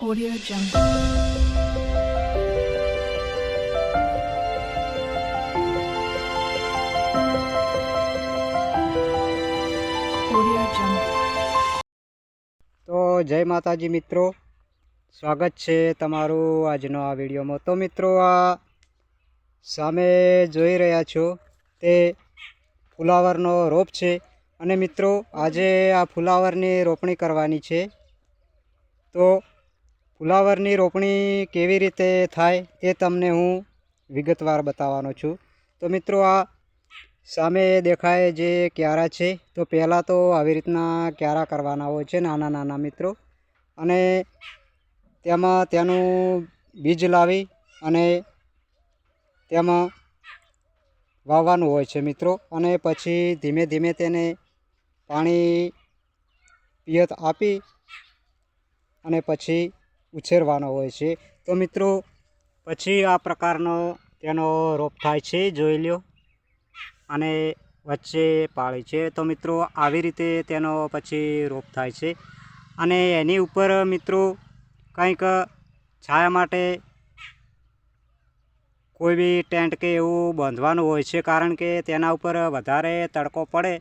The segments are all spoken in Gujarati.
Audio Jungle. તો જય માતાજી મિત્રો. સ્વાગત છે તમારું આજનો આ વિડીયોમાં. તો મિત્રો આ સામે જોઈ રહ્યા છો તે ફુલાવરનો રોપ છે અને મિત્રો આજે આ ફુલાવરની રોપણી કરવાની છે. તો ફુલાવરની રોપણી કેવી રીતે થાય તે તમને હું વિગતવાર બતાવવાનો છું. તો મિત્રો, આ સામે દેખાય જે ક્યારા છે, તો પહેલાં તો આવી રીતના ક્યારા કરવાના હોય છે નાના નાના મિત્રો. અને તેમાં તેનું બીજ લાવી અને તેમાં વાવવાનું હોય છે મિત્રો. અને પછી ધીમે ધીમે તેને પાણી પિયત આપી અને પછી ઉછેરવાનો હોય છે. તો મિત્રો, પછી આ પ્રકારનો તેનો રોપ થાય છે, જોઈ લ્યો. અને વચ્ચે પાળી છે. તો મિત્રો, આવી રીતે તેનો પછી રોપ થાય છે. અને એની ઉપર મિત્રો, કંઈક છાયા માટે કોઈ બી ટેન્ટ કે એવું બાંધવાનું હોય છે. કારણ કે તેના ઉપર વધારે તડકો પડે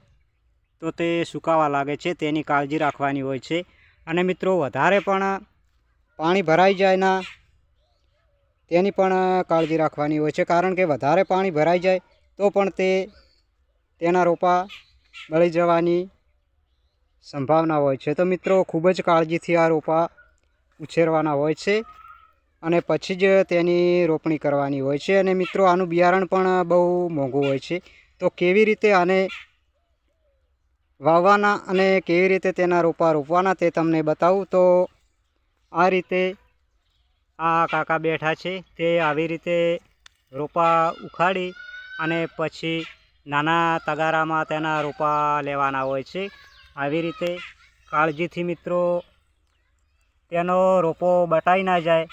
તો તે સુકાવા લાગે છે. તેની કાળજી રાખવાની હોય છે. અને મિત્રો, વધારે પણ પાણી ભરાઈ જાય ના, તેની પણ કાળજી રાખવાની હોય છે. કારણ કે વધારે પાણી ભરાઈ જાય તો પણ તે તેના રોપા બળી જવાની સંભાવના હોય છે. તો મિત્રો, ખૂબ જ કાળજીથી આ રોપા ઉછેરવાના હોય છે અને પછી જ તેની રોપણી કરવાની હોય છે. અને મિત્રો, આનું બિયારણ પણ બહુ મોંઘું હોય છે. તો કેવી રીતે આને વાવવાના અને કેવી રીતે તેના રોપા રોપવાના તે તમને બતાવું. તો આ રીતે આ કાકા બેઠા છે. તે આવી રીતે રોપા ઉખાડી અને પછી નાના તગારામાં તેના રોપા લેવાના હોય છે. આવી રીતે કાળજીથી મિત્રો તેનો રોપો બટાઈ ના જાય,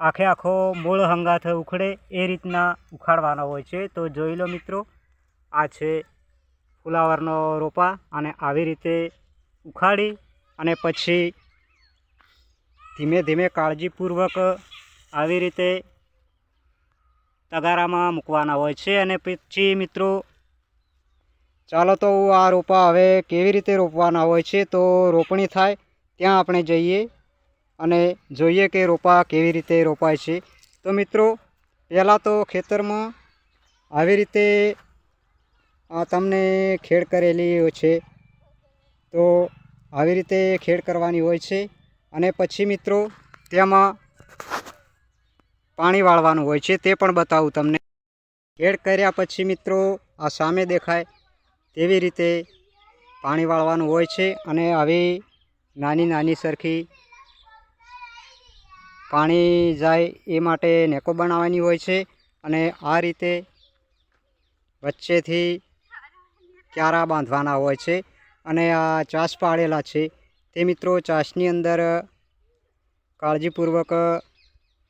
આખે આખો મૂળ હંગાથ ઉખડે એ રીતના ઉખાડવાનો હોય છે. તો જોઈ લો મિત્રો, આ છે ફુલાવરનો રોપા અને આવી રીતે ઉખાડી અને પછી ધીમે ધીમે કાળજીપૂર્વક આવી રીતે તગારામાં મૂકવાના હોય છે અને પછી મિત્રો ચાલો તો આ રોપા હવે કેવી રીતે રોપવાના હોય છે તો રોપણી થાય ત્યાં આપણે જઈએ અને જોઈએ કે રોપા કેવી રીતે રોપાય છે. તો મિત્રો, પહેલાં તો ખેતરમાં આવી રીતે તમને ખેડ કરેલી છે. તો આવી રીતે ખેડ કરવાની હોય છે. અને પછી મિત્રો, તેમાં પાણી વાળવાનું હોય છે, તે પણ બતાવું તમને. ખેડ કર્યા પછી મિત્રો, આ સામે દેખાય તેવી રીતે પાણી વાળવાનું હોય છે અને આવી નાની નાની સરખી પાણી જાય એ માટે નેકો બનાવવાની હોય છે અને આ રીતે વચ્ચેથી ક્યારા બાંધવાના હોય છે અને આ ચાસ પાડેલા છે. તે મિત્રો ચાસની અંદર કાળજીપૂર્વક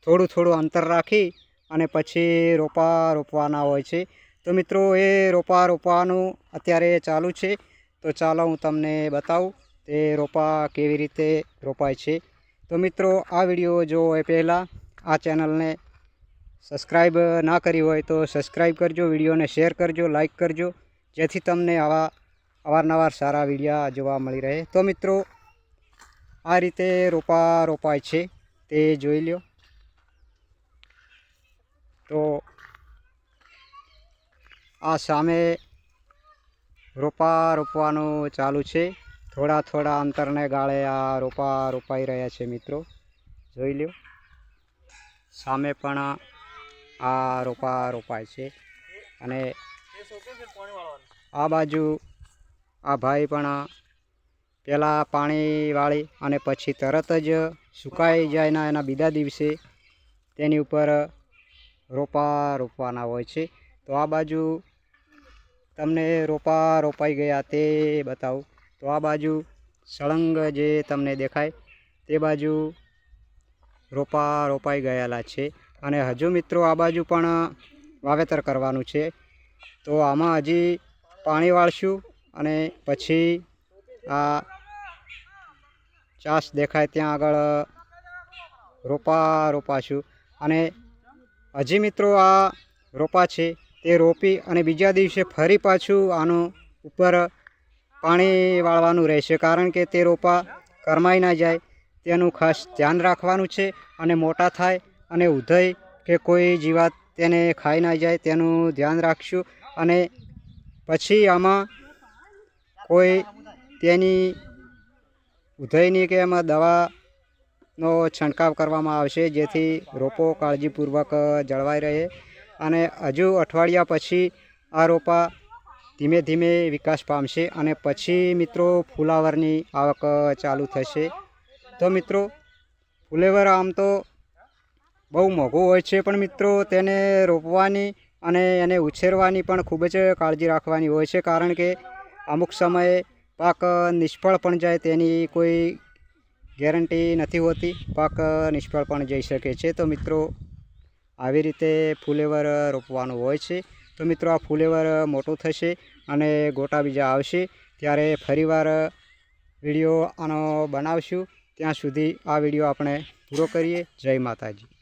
થોડું થોડું અંતર રાખી અને પછી રોપા રોપવાના હોય છે. તો મિત્રો, એ રોપા રોપવાનું અત્યારે ચાલુ છે. તો ચાલો હું તમને બતાવું તે રોપા કેવી રીતે રોપાય છે. તો મિત્રો, આ વીડિયો જોવો એ પહેલાં આ ચેનલને સબસ્ક્રાઈબ ના કરી હોય તો સબસ્ક્રાઈબ કરજો, વિડીયોને શેર કરજો, લાઇક કરજો. જેથી તમને આવા અવારનવાર સારા વિડીયા જોવા મળી રહે. તો મિત્રો આ રીતે રોપા રોપાય છે, તે જોઈ લ્યો. તો આ સામે રોપા રોપવાનું ચાલુ છે. થોડા થોડા અંતરને ગાળે આ રોપા રોપાઈ રહ્યા છે મિત્રો. જોઈ લ્યો. સામે પણ આ રોપા રોપાય છે. અને આ બાજુ આ ભાઈ પણ પહેલાં પાણી વાળી અને પછી તરત જ સુકાઈ જાય ના એના બીજા દિવસે તેની ઉપર રોપા રોપવાના હોય છે. તો આ બાજુ તમને રોપા રોપાઈ ગયા તે બતાવું. તો આ બાજુ સળંગ જે તમને દેખાય તે બાજુ રોપા રોપાઈ ગયેલા છે. અને હજુ મિત્રો આ બાજુ પણ વાવેતર કરવાનું છે. તો આમાં હજી પાણી વાળશું અને પછી આ ચાસ દેખાય ત્યાં આગળ રોપા રોપાશું અને હજી મિત્રો આ રોપા છે, તે રોપી અને બીજા દિવસે ફરી પાછું આનું ઉપર પાણી વાળવાનું રહેશે, કારણ કે તે રોપા કરમાઈ ના જાય. તેનું ખાસ ધ્યાન રાખવાનું છે અને મોટા થાય અને ઉધય કે કોઈ જીવાત તેને ખાઈ ના જાય તેનું ધ્યાન રાખશું. અને પછી આમાં કોઈ તેની ઉધઈની કે એમાં દવાનો છંટકાવ કરવામાં આવશે, જેથી રોપો કાળજીપૂર્વક જળવાઈ રહે. અને હજુ અઠવાડિયા પછી આ રોપા ધીમે ધીમે વિકાસ પામશે અને પછી મિત્રો ફુલાવરની આવક ચાલુ થશે. તો મિત્રો, ફુલેવર આમ તો બહુ મોંઘું હોય છે, પણ મિત્રો તેને રોપવાની અને એને ઉછેરવાની પણ ખૂબ જ કાળજી રાખવાની હોય છે, કારણ કે અમુક સમયે પાક નિષ્ફળ પણ જાય તેની કોઈ ગેરંટી નથી હોતી. પાક નિષ્ફળ પણ જઈ શકે છે. તો મિત્રો, આવી રીતે ફૂલેવર રોપવાનું હોય છે. તો મિત્રો, આ ફૂલેવર મોટું થશે અને ગોટા બીજા આવશે. ત્યારે ફરીવાર વીડિયો આનો બનાવશું. ત્યાં સુધી આ વીડિયો આપણે પૂરો કરીએ. જય માતાજી.